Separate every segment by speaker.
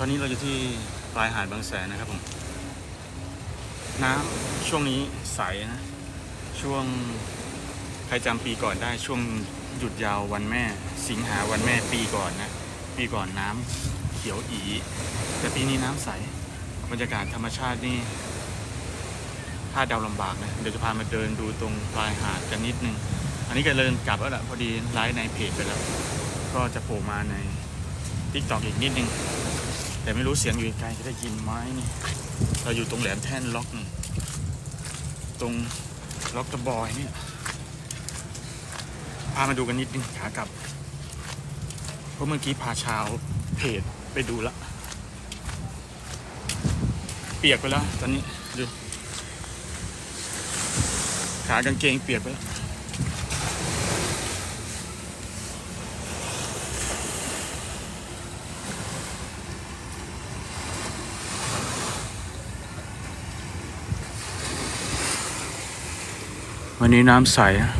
Speaker 1: ตอนนี้เราอยู่ที่ปลายหาดบางแสนนะครับผม น้ำช่วงนี้ใสนะ ช่วงใครจำปีก่อนได้ช่วงหยุดยาววันแม่ สิงหาวันแม่ปีก่อนนะ ปีก่อนน้ำเขียวอี แต่ปีนี้น้ำใส บรรยากาศธรรมชาตินี่พลาดเดาลำบากนะ เดี๋ยวจะพามาเดินดูตรงปลายหาดกันนิดนึง อันนี้ก็เดินกลับแล้วละพอดีไลฟ์ในเพจไปแล้ว ก็จะโผล่มาในทิกตอกอีกนิดนึง แต่ไม่รู้เสียงอยู่ไกลจะได้ยินไหมนี่เราอยู่ตรงแหลมแท่นล็อกนี่ตรงล็อกตะบอยเนี่ยพามาดูกันนิดนึงขากลับเพราะเมื่อกี้พาชาวเพจไปดูละ เปียกไปแล้ว ตอนนี้ดูขากางเกงเปียกไปแล้ว วันนี้น้ำใสอะ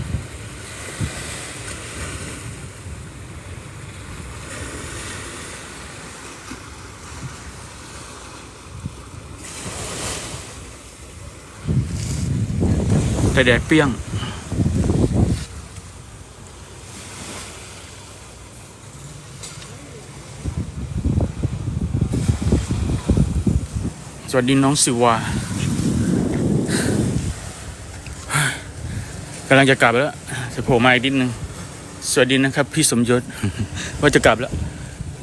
Speaker 1: แต่แดดเปรี้ยงสวัสดีน้องสิวา กำลังจะกลับแล้วจะโผล่มาอีกนิดนึงสวัสดีนะครับ พี่สมยศว่าจะกลับแล้ว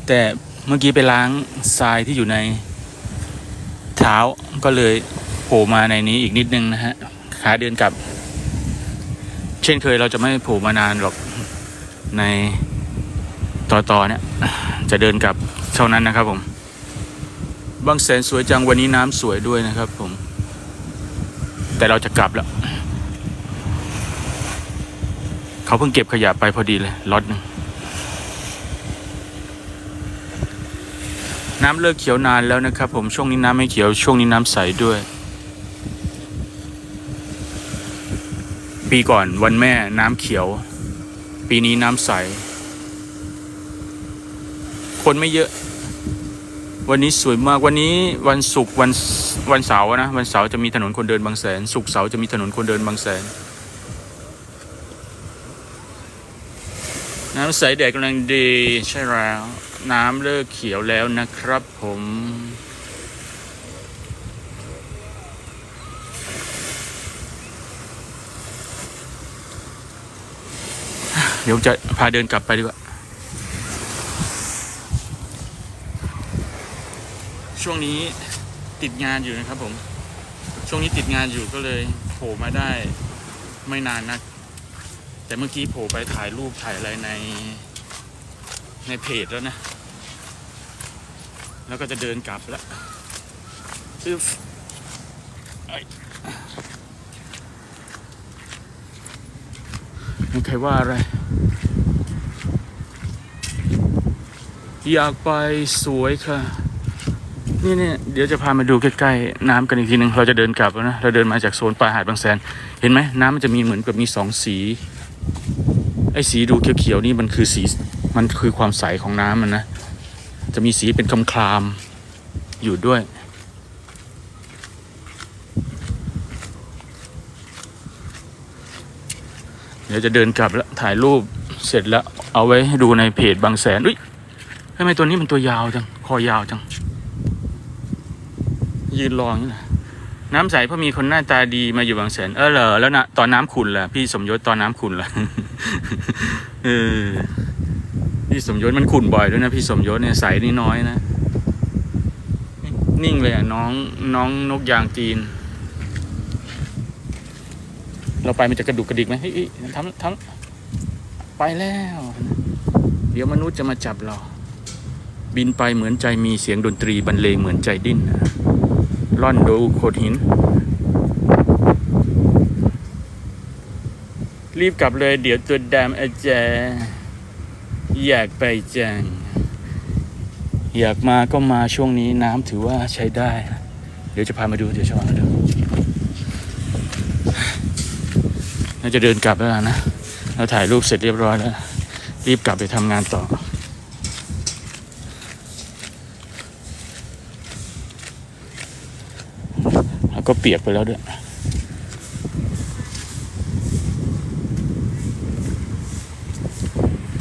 Speaker 1: แต่เมื่อกี้ไปล้างทรายที่อยู่ในเท้าก็เลยโผล่มาในนี้อีกนิดนึงนะฮะขาเดินกลับ เช่นเคยเราจะไม่โผล่มานานหรอกในต่อต่อเนี่ย จะเดินกลับเท่านั้นนะครับผมบางแสนสวยจังวันนี้น้ำสวยด้วยนะครับผม แต่เราจะกลับแล้ว เขาเพิ่งเก็บขยะไปพอดีเลยล็อตนึงน้ำเลิกเขียวนานแล้วนะครับ ผมช่วงนี้น้ำไม่เขียวช่วงนี้น้ำใสด้วย ปีก่อนวันแม่น้ำเขียว ปีนี้น้ำใส คนไม่เยอะ วันนี้สวยมากวันนี้วันศุกร์วันวันเสาร์นะ วันเสาร์จะมีถนนคนเดินบางแสนศุกร์เสาร์จะมีถนนคนเดินบางแสน น้ำใสแดดกำลังดีใช่แล้ว น้ำเลิกเขียวแล้วนะครับผมเดี๋ยวจะพาเดินกลับไปดีกว่า ช่วงนี้ติดงานอยู่นะครับผม ช่วงนี้ติดงานอยู่ก็เลยโผล่มาได้ไม่นานนัก แต่เมื่อกี้โผล่ไปถ่ายรูปถ่ายอะไรในในเพจแล้วนะ แล้วก็จะเดินกลับแล้วอึ๊บเอ้ยมีใครว่าอะไร อยากไปสวยค่ะ นี่เนี่ยเดี๋ยวจะพามาดูใกล้ๆน้ำกันอีกทีหนึ่งเราจะเดินกลับแล้วนะ เราเดินมาจากโซนปลาหาดบางแสน เห็นไหมน้ำมันจะมีเหมือนกับมีสองสี ไอ้สีดูเขียวๆนี่มันคือสีมันคือความใสของน้ำมันนะ จะมีสีเป็นคำคลามอยู่ด้วย เดี๋ยวจะเดินกลับแล้วถ่ายรูปเสร็จแล้วเอาไว้ให้ดูในเพจบางแสน อุ้ยทำไมตัวนี้มันตัวยาวจัง คอยาวจัง ยืนรออย่างนี้นะน้ำใสเพราะมีคนหน้าตาดีมาอยู่บางแสน เออเหรอแล้วนะตอนน้ำขุนล่ะพี่สมยศตอนน้ำขุนล่ะ เออพี่สมยศมันขุนบ่อยด้วยนะ พี่สมยศเนี่ยใสนี่น้อยนะ นิ่งเลยอะน้องน้องนกยางจีน เราไปมันจะกระดุกกระดิกไหมเฮ้ยเฮ้ยทำทำไปแล้ว เดี๋ยวมนุษย์จะมาจับเรา บินไปเหมือนใจมีเสียงดนตรีบรรเลงเหมือนใจดิ้นนะล่อนดูโขดหิน รีบกลับเลยเดี๋ยวตัวดำอาจารย์อยากไปจัง อยากมาก็มาช่วงนี้น้ำถือว่าใช้ได้ เดี๋ยวจะพามาดูเดี๋ยวจะพามาดูน่าจะเดินกลับแล้วนะเราถ่ายรูปเสร็จเรียบร้อยแล้ว รีบกลับไปทำงานต่อแล้ก็เปียกไปแล้วด้วย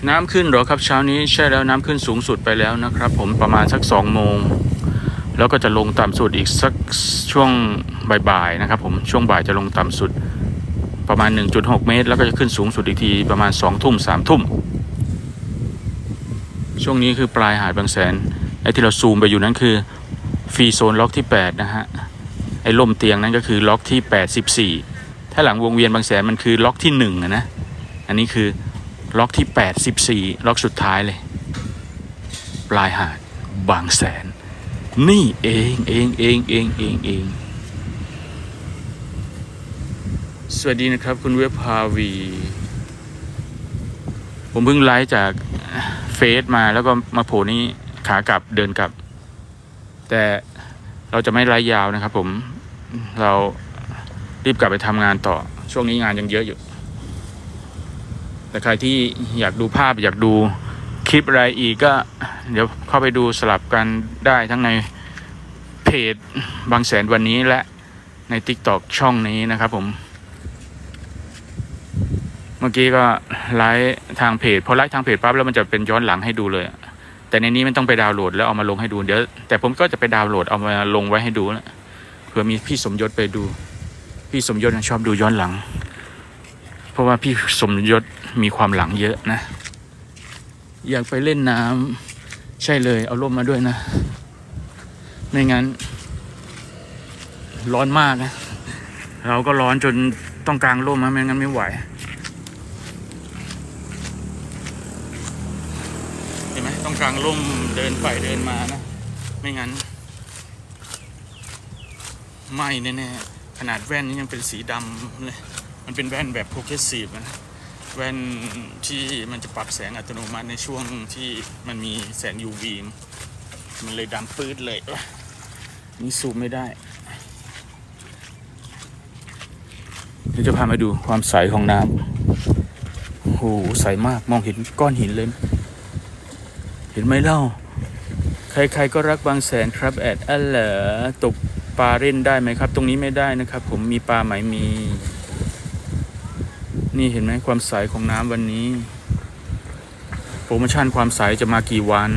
Speaker 1: น้ำขึ้นหรอครับเช้านี้ใช่แล้วน้ำขึ้นสูงสุดไปแล้วนะครับ ผมประมาณสักสองโมง แล้วก็จะลงต่ำสุดอีกสักช่วงบ่ายๆนะครับ ผมช่วงบ่ายจะลงต่ำสุดประมาณ 1.6 เมตร แล้วก็จะขึ้นสูงสุดอีกทีประมาณ2ทุ่ม3ทุ่ม ช่วงนี้คือปลายหาดบางแสนไอ้ที่เราซูมไปอยู่นั้นคือฟรีโซนล็อกที่ 8 นะฮะไอ้ล่มเตียงนั้นก็คือล็อกที่ 84 ถ้าหลังวงเวียนบางแสนมันคือล็อกที่1นะอันนี้คือ ล็อกที่84ล็อกสุดท้ายเลย ปลายหาดบางแสน นี่เองเองเองเองเองเองสวัสดีนะครับ คุณเวบพาวี ผมเพิ่งไลฟ์จากเฟซมาแล้วก็มาโผล่นี่ขากลับเดินกลับ แต่เราจะไม่ไลฟ์ยาวนะครับผมเรารีบกลับไปทำงานต่อช่วงนี้งานยังเยอะอยู่ แต่ใครที่อยากดูภาพอยากดูคลิปอะไรอีกก็ เดี๋ยวเข้าไปดูสลับกันได้ทั้งในเพจบางแสนวันนี้และใน TikTok ช่องนี้นะครับผม เมื่อกี้ก็ไลฟ์ทางเพจพอไลฟ์ทางเพจปั๊บแล้วมันจะเป็นย้อนหลังให้ดูเลย แต่ในนี้มันต้องไปดาวน์โหลดแล้วเอามาลงให้ดูเดี๋ยวแต่ผมก็จะไปดาวน์โหลดเอามาลงไว้ให้ดูนะเผื่อมีพี่สมยศไปดู พี่สมยศชอบดูย้อนหลัง เพราะว่าพี่สมยศมีความหลังเยอะนะ อยากไปเล่นน้ำใช่เลยเอาร่มมาด้วยนะ ไม่งั้น ร้อนมากนะ เราก็ร้อนจนต้องกางร่มนะไม่งั้นไม่ไหวเห็นไหมต้องกางร่มเดินไปเดินมานะ ไม่งั้นไหม่แน่ๆขนาดแว่นนี้ยังเป็นสีดำเลย มันเป็นแว่นแบบโปรเกรสซีฟนะแว่นที่มันจะปรับแสงอัตโนมัติในช่วงที่มันมีแสง UV มันเลยดำปื้ดเลยนี่ซูมไม่ได้เดี๋ยวจะพามาดูความใสของน้ำโอ้โหใสมากมองเห็นก้อนหินเลย เห็นไหมเล่า ใครๆก็รักบางแสนครับแอดอัลเหรอตกปลาเล่นได้ไหมครับ ตรงนี้ไม่ได้นะครับ ผมมีปลาไหมมี นี่เห็นไหมความใสของน้ำวันนี้ โปรโมชั่นความใสจะมากี่วัน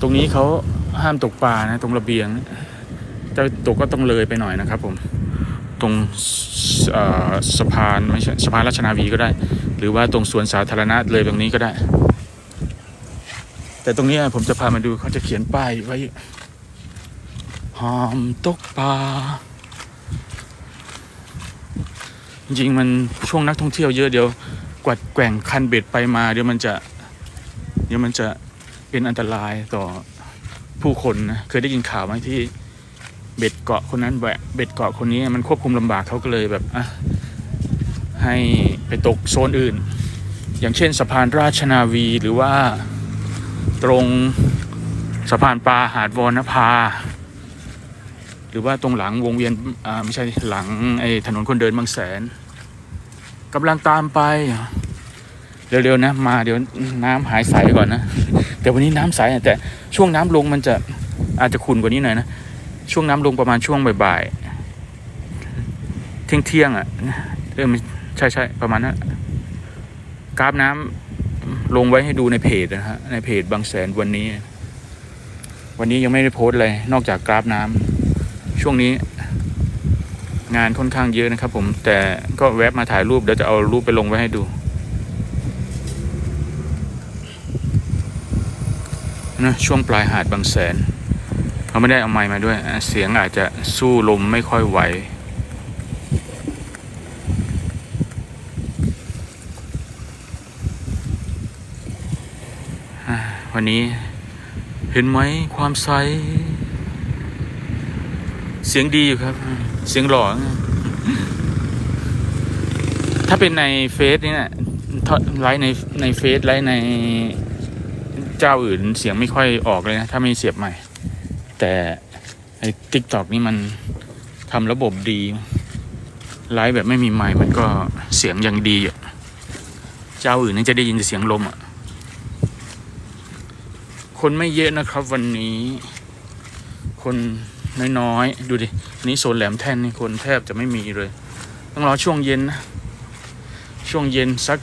Speaker 1: ตรงนี้เขาห้ามตกปลานะ ตรงระเบียงจะตกก็ต้องเลยไปหน่อยนะครับ ผม ตรงสะพานไม่ใช่สะพานราชนาวีก็ได้ หรือว่าตรงสวนสาธารณะเลยตรงนี้ก็ได้ แต่ตรงนี้ผมจะพามาดูเขาจะเขียนป้ายไว้ห้ามตกปลา จริงมันช่วงนักท่องเที่ยวเยอะเดี๋ยวกวัดแกว่งคันเบ็ดไปมา เดี๋ยวมันจะเดี๋ยวมันจะเป็นอันตรายต่อผู้คนนะเคยได้ยินข่าวไหมที่เบ็ดเกาะคนนั้นแหวะเบ็ดเกาะคนนี้มันควบคุมลำบากเขาก็เลยแบบอะให้ไปตกโซนอื่น อย่างเช่นสะพานราชนาวีหรือว่าตรงสะพานปลาหาดวรณภา หรือว่าตรงหลังวงเวียนอ่าไม่ใช่หลังไอ้ถนนคนเดินบางแสนกำลังตามไปเร็วๆนะมาเดี๋ยวน้ำหายใสก่อนนะแต่วันนี้น้ำใสแต่ช่วงน้ำลงมันจะอาจจะขุ่นกว่านี้หน่อยนะช่วงน้ำลงประมาณช่วงบ่ายๆเที่ยงเที่ยงๆอะเออใช่ใช่ประมาณนั้นกราฟน้ำลงไว้ให้ดูในเพจนะฮะในเพจบางแสนวันนี้ วันนี้ยังไม่ได้โพสต์เลยนอกจากกราฟน้ำ ช่วงนี้งานค่อนข้างเยอะนะครับ ผมแต่ก็แวะมาถ่ายรูปเดี๋ยวจะเอารูปไปลงไว้ให้ดูนะช่วงปลายหาดบางแสนเขาไม่ได้เอาไม้มาด้วย เสียงอาจจะสู้ลมไม่ค่อยไหววันนี้เห็นไหมความใส เสียงดีอยู่ครับ เสียงหล่อถ้าเป็นในเฟซนี่นะไลฟ์ในในเฟซไลฟ์ในเจ้าอื่นเสียงไม่ค่อยออกเลยนะ ถ้าไม่เสียบใหม่ แต่ไอ้ทิกตอกนี่มันทำระบบดีไลฟ์แบบไม่มีไมค์มันก็เสียงยังดีอยู่เจ้าอื่นนี่จะได้ยินเสียงลมอะ คนไม่เยอะนะครับวันนี้ คน น้อยๆ ดูดิ นี้โซนแหลมแท่นนี่คนแทบจะไม่มีเลย ต้องรอช่วงเย็นนะ ช่วงเย็นสัก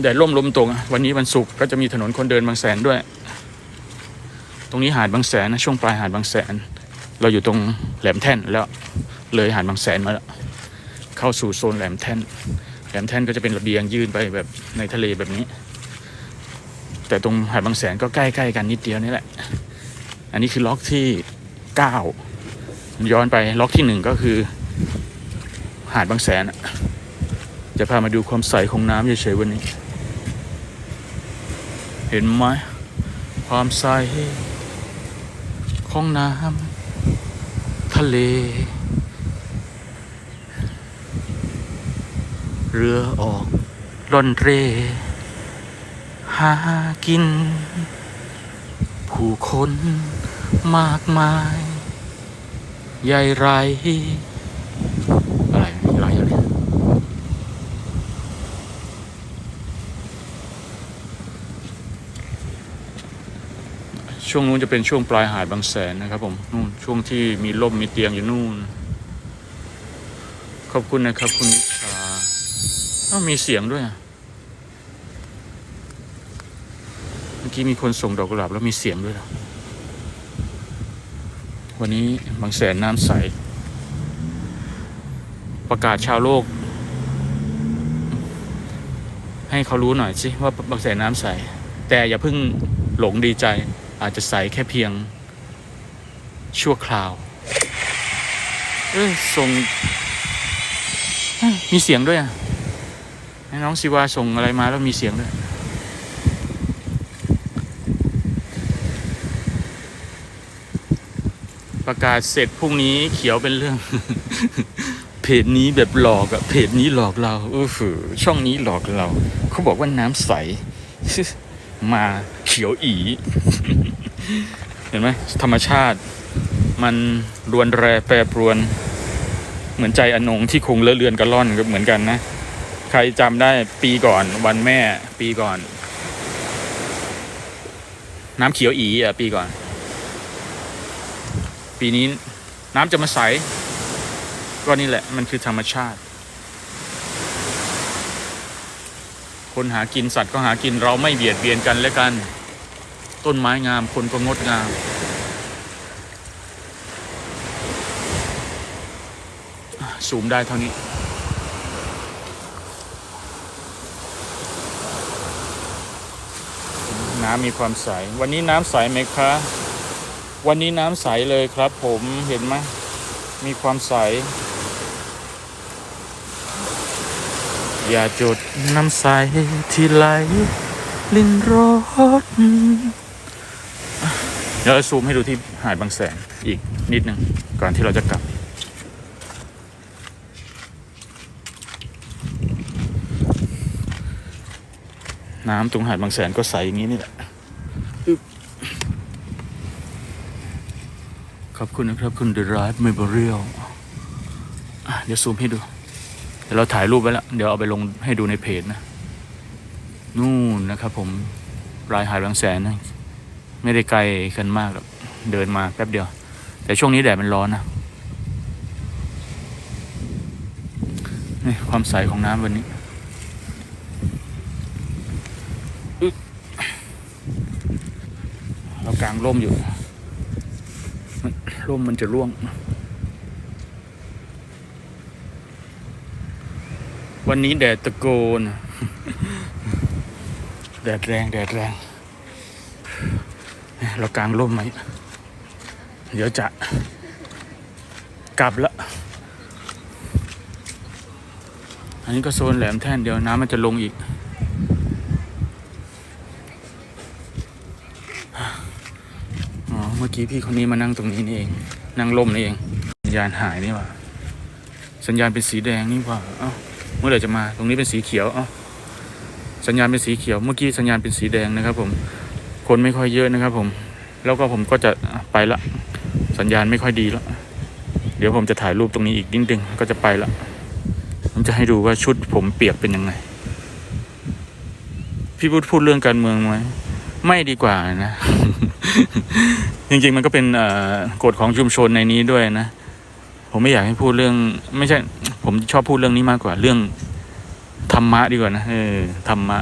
Speaker 1: แดดร่มลมตกอะวันนี้วันศุกร์ก็จะมีถนนคนเดินบางแสนด้วย ตรงนี้หาดบางแสนนะช่วงปลายหาดบางแสน เราอยู่ตรงแหลมแท่นแล้วเลยหาดบางแสนมาแล้วเข้าสู่โซนแหลมแท่น แหลมแท่นก็จะเป็นระเบียงยื่นไปแบบในทะเลแบบนี้ แต่ตรงหาดบางแสนก็ใกล้ๆกันนิดเดียวนี่แหละ อันนี้คือล็อกที่เก้าย้อนไปล็อกที่หนึ่งก็คือ หาดบางแสน จะพามาดูความใสของน้ำเฉยๆวันนี้ เห็นไหมความใสของน้ำทะเล เรือออกร่อนเร่ หากิน ผู้คน มากมาย ใหญ่ไร อะไรอะไรอะไรช่วงนู้นจะเป็นช่วงปลายหาดบางแสนนะครับผมนู่นช่วงที่มีร่มมีเตียงอยู่นู่น ขอบคุณนะครับ คุณนิชาอ้าวมีเสียงด้วยเมื่อกี้มีคนส่งดอกกุหลาบแล้วมีเสียงด้วยเหรอ วันนี้บางแสนน้ำใส ประกาศชาวโลก ให้เขารู้หน่อยสิว่าบางแสนน้ำใส แต่อย่าเพิ่งหลงดีใจ อาจจะใสแค่เพียง ชั่วคราว เอ้ยส่งมีเสียงด้วยอะน้องศิวาส่งอะไรมาแล้วมีเสียงด้วย ประกาศเสร็จพรุ่งนี้เขียวเป็นเรื่อง เพจนี้แบบหลอกอะเพจนี้หลอกเราเออฝือช่องนี้หลอกเรา เขาบอกว่าน้ำใส มาเขียวอีเห็นไหมธรรมชาติ มันรวนแรแปรปรวน เหมือนใจอนงที่คงเลอะเลือนกระล่อนก็เหมือนกันนะ ใครจำได้ปีก่อนวันแม่ปีก่อน น้ำเขียวอีอะปีก่อน ปีนี้ น้ำจะมาใส ก็นี่แหละมันคือธรรมชาติ คนหากินสัตว์ก็หากินเราไม่เบียดเบียนกันและกัน ต้นไม้งามคนก็งดงามสูมได้เท่านี้ น้ำมีความใส วันนี้น้ำใสไหมคะ วันนี้น้ำใสเลยครับผมเห็นไหมมีความใส อย่าจดน้ำใสที่ไหล ลินรสเดี๋ยวเราซูมให้ดูที่หาดบางแสนอีกนิดหนึ่งก่อนที่เราจะกลับ น้ำตรงหาดบางแสนก็ใสอย่างนี้นี่แหละ อบคุณนะครับ คุณ The Right Memorial อะเดี๋ยวซูมให้ดู เดี๋ยวเราถ่ายรูปไว้แล้ว เดี๋ยวเอาไปลงให้ดูในเพจนะ นู่นนะครับผมรายหาดบางแสนนะไม่ได้ไกลกันมากหรอกเดินมาแป๊บเดียว แต่ช่วงนี้แดดมันร้อนนะนี่ความใสของน้ำวันนี้อึ๊บเรากลางร่มอยู่ ร่มมันจะร่วง วันนี้แดดตะโกน แดดแรง แดดแรง เรากางร่มไหม เดี๋ยวจะกลับละอันนี้ก็โซนแหลมแท่นเดี๋ยวน้ำมันจะลงอีก อ๋อ เมื่อกี้พี่คนนี้มานั่งตรงนี้นี่เอง นั่งร่มนี่เอง สัญญาณหายนี่ว่า สัญญาณเป็นสีแดงนี่ว่า เอ้า เมื่อไหร่จะมา ตรงนี้เป็นสีเขียว เอ้า สัญญาณเป็นสีเขียว เมื่อกี้สัญญาณเป็นสีแดงนะครับ ผม คนไม่ค่อยเยอะนะครับ ผม แล้วก็ผมก็จะไปละ สัญญาณไม่ค่อยดีแล้วเดี๋ยวผมจะถ่ายรูปตรงนี้อีกนิดนึงก็จะไปละ ผมจะให้ดูว่าชุดผมเปียกเป็นยังไง พี่พูดพูดเรื่องการเมืองไหมไม่ดีกว่านะ จริงๆมันก็เป็นกฎของชุมชนในนี้ด้วยนะ ผมไม่อยากให้พูดเรื่อง ไม่ใช่ ผมชอบพูดเรื่องนี้มากกว่าเรื่องธรรมะดีกว่านะเออธรรมะ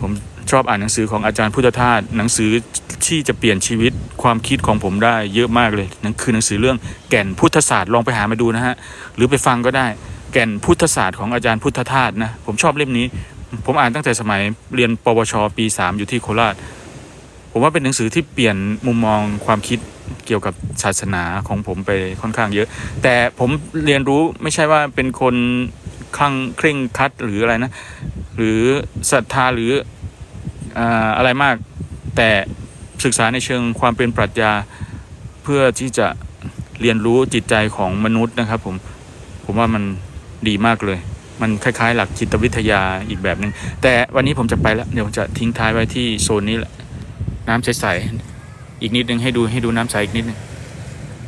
Speaker 1: ผมชอบอ่านหนังสือของอาจารย์พุทธทาสหนังสือที่จะเปลี่ยนชีวิตความคิดของผมได้เยอะมากเลยนั่นคือหนังสือเรื่องแก่นพุทธศาสตร์ลองไปหามาดูนะฮะ หรือไปฟังก็ได้ แก่นพุทธศาสตร์ของอาจารย์พุทธทาสนะ ผมชอบเล่มนี้ ผมอ่านตั้งแต่สมัยเรียนปวชปี 3 อยู่ที่โคราช ผมว่าเป็นหนังสือที่เปลี่ยนมุมมองความคิดเกี่ยวกับศาสนาของผมไปค่อนข้างเยอะ แต่ผมเรียนรู้ไม่ใช่ว่าเป็นคนคลั่งเคร่งคัดหรืออะไรนะ หรือศรัทธาหรืออะไรมาก แต่ศึกษาในเชิงความเป็นปรัชญาเพื่อที่จะเรียนรู้จิตใจของมนุษย์นะครับ ผมผมว่ามันดีมากเลย มันคล้ายๆ หลักจิตวิทยาอีกแบบหนึ่งแต่วันนี้ผมจะไปแล้ว เดี๋ยวจะทิ้งท้ายไว้ที่โซนนี้แหละ น้ำใสๆอีกนิดนึงให้ดูให้ดูน้ำใสอีกนิดนึง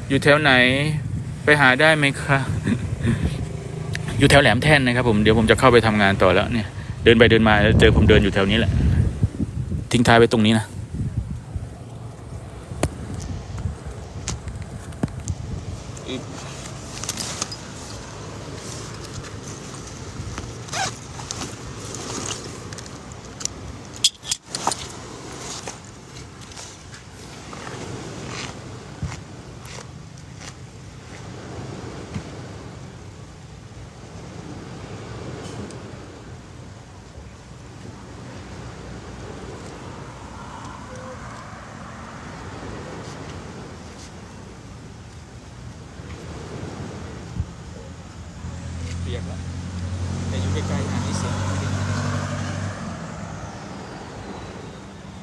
Speaker 1: อยู่แถวไหนไปหาได้ไหมคะอยู่แถวแหลมแท่นนะครับผมเดี๋ยวผมจะเข้าไปทำงานต่อแล้วเนี่ย เดินไปเดินมาแล้วเจอผมเดินอยู่แถวนี้แหละ ทิ้งท้ายไว้ตรงนี้นะเปียกแล้วแต่อยู่ใกล้ๆอ่านให้เสียงไม่ได้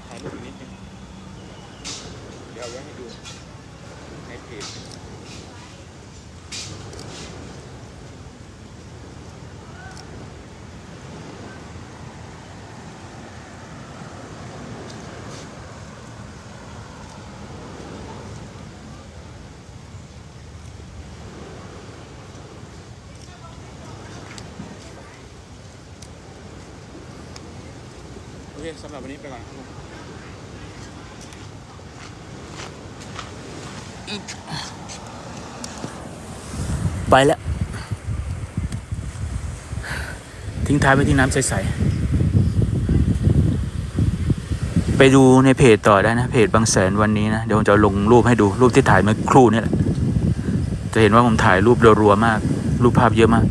Speaker 1: ถ่ายรูปอีกนิดนึงเดี๋ยวเอาไว้ให้ดูในเพจโอเค สำหรับวันนี้ไปก่อนครับผมไปแล้ว ทิ้งท้ายไว้ที่น้ำใสๆไปดูในเพจต่อได้นะ เพจบางแสนวันนี้นะ เดี๋ยวผมจะลงรูปให้ดูรูปที่ถ่ายเมื่อครู่นี่แหละ จะเห็นว่าผมถ่ายรูปรัวๆมาก รูปภาพเยอะมาก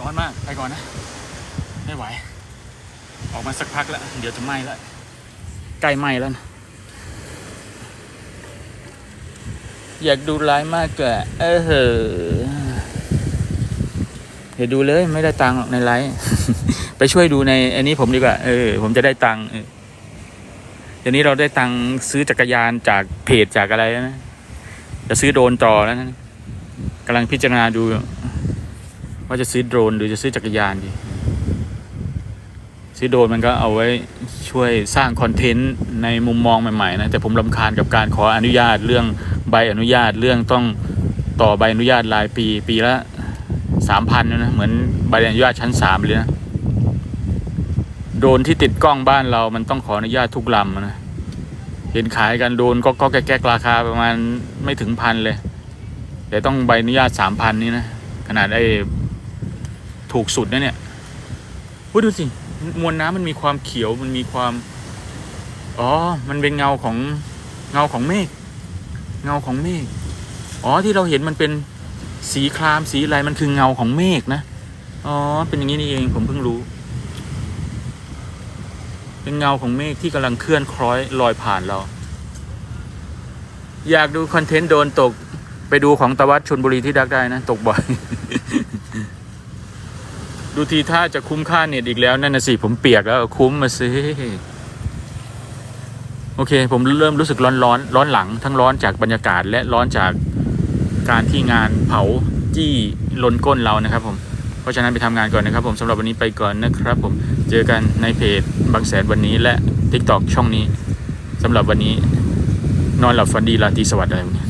Speaker 1: ร้อนมาก ไปก่อนนะ ไม่ไหว ออกมาสักพักแล้ว เดี๋ยวจะ ไหม้แล้วใกล้ไหม้แล้วนะอยากดูไลฟ์มากกว่าเออเหอะเดี๋ยวดูเลยไม่ได้ตังค์หรอกในไลฟ์ไปช่วยดูในอันนี้ผมดีกว่า เออ ผมจะได้ตังค์เออเดี๋ยวนี้เราได้ตังค์ซื้อจักรยานจากเพจจากอะไรแล้วนะ จะซื้อโดรนต่อแล้วนะกำลังพิจารณาดู ว่าจะซื้อโดรนหรือจะซื้อจักรยานดี ซื้อโดนมันก็เอาไว้ช่วยสร้างคอนเทนต์ในมุมมองใหม่ๆนะแต่ผมลำคาญกับการขออนุญาตเรื่องใบอนุญาตเรื่องต้องต่อใบอนุญาตรายปีปีละสามพันนะเหมือนใบอนุญาตชั้นสามเลยนะโดนที่ติดกล้องบ้านเรามันต้องขออนุญาตทุกลำนะเห็นขายกันโดนก็ก็แก๊กราคาประมาณไม่ถึงพันเลย แต่ต้องใบอนุญาตสามพันนี่นะ ขนาดไอ้ถูกสุดนะเนี่ยดูสิ มวลน้ำมันมีความเขียวมันมีความอ๋อ มันเป็นเงาของเงาของเมฆเงาของเมฆอ๋อที่เราเห็นมันเป็นสีครามสีอะไรมันคือเงาของเมฆนะอ๋อเป็นอย่างนี้นี่เองผมเพิ่งรู้ เป็นเงาของเมฆที่กำลังเคลื่อนคล้อยลอยผ่านเรา อยากดูคอนเทนต์โดนตกไปดูของตะวัดชนบุรีที่ดักได้นะ ตกบ่อย ดูทีท่าจะคุ้มค่าเน็ตอีกแล้ว นั่นนะสิผมเปียกแล้วคุ้มมาสิโอเค ผมเริ่มรู้สึกร้อนร้อนร้อนหลัง ทั้งร้อนจากบรรยากาศและร้อนจากการที่งานเผาจี้ลนก้นเรานะครับ ผมเพราะฉะนั้นไปทำงานก่อนนะครับ ผมสำหรับวันนี้ไปก่อนนะครับ ผมเจอกันในเพจบางแสนวันนี้และ TikTok ช่องนี้สำหรับวันนี้ นอนหลับฝันดีราตรีสวัสดิ์อะไรพวกนี้